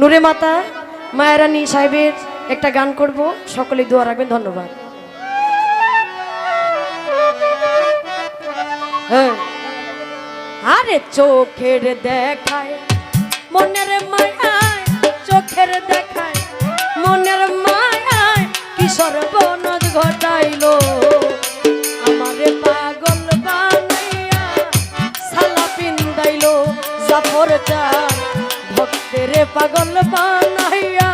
নূরে মাতা, মায়ারানী সাহেবের একটা গান করব। সকলে দোয়া রাখবেন, ধন্যবাদ। হ্যাঁ। আরে চোখের দেখায়, মনের মায়ায় চোখের দেখায়, মনের মায়ায় কিশোর বনজ ঘটাইলো? আমারে পাগল বানাইয়া সালা পিন্দাইলো জাফর ভক্তের পাগল বানাইয়া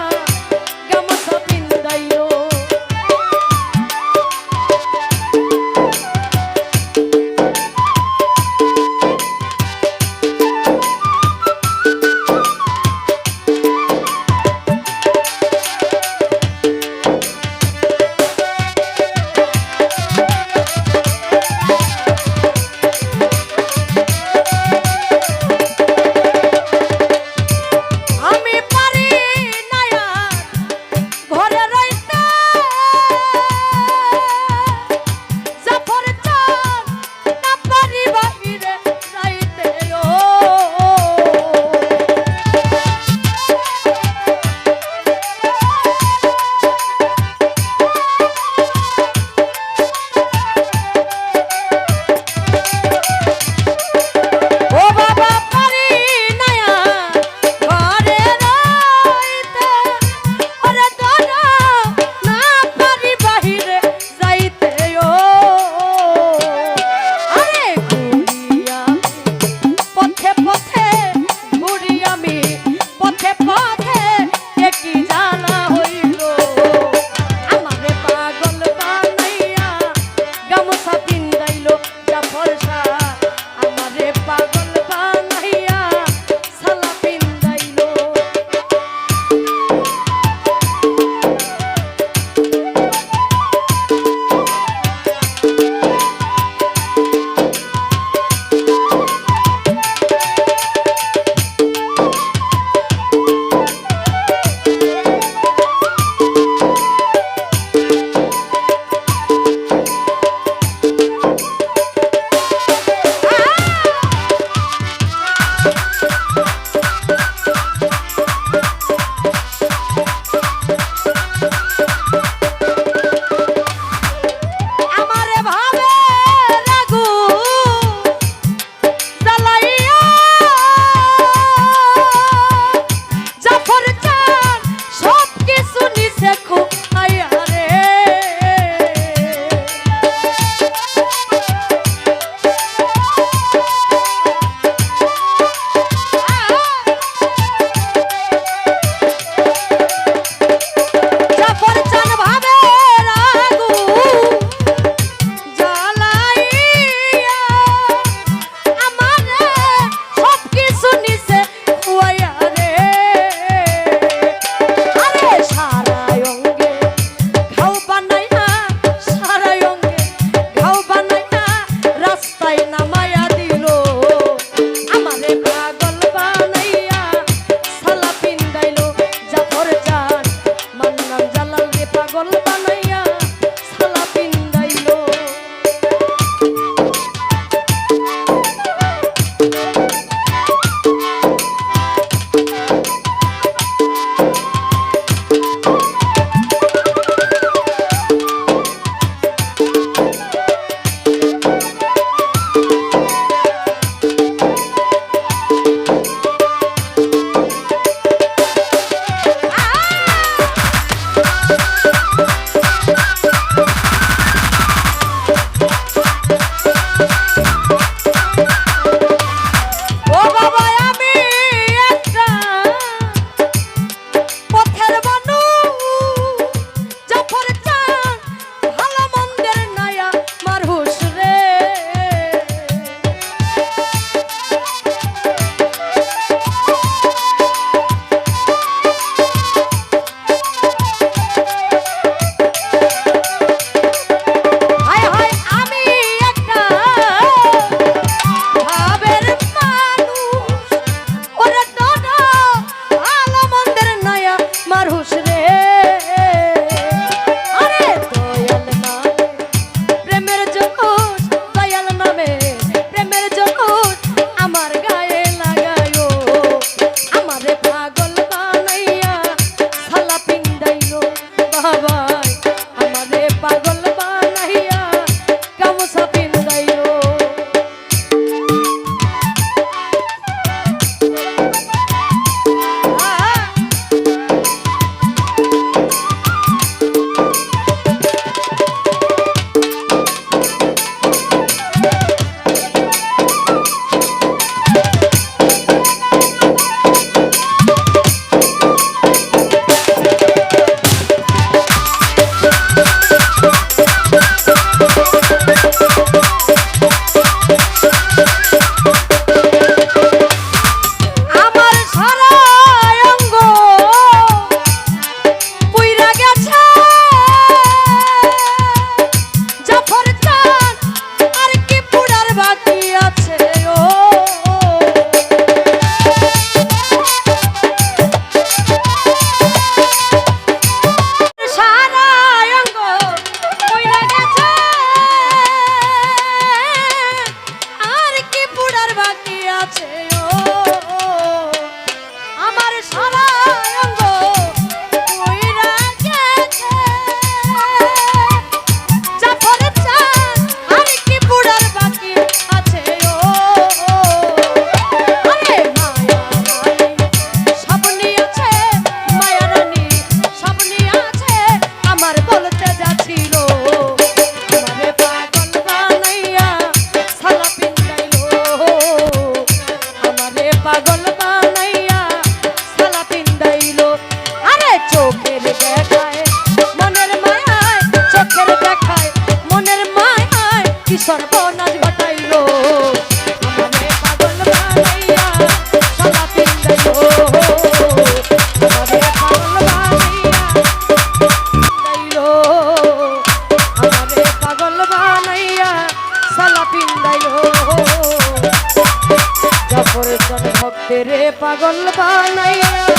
ভক্তেরে পাগল বানাইয়া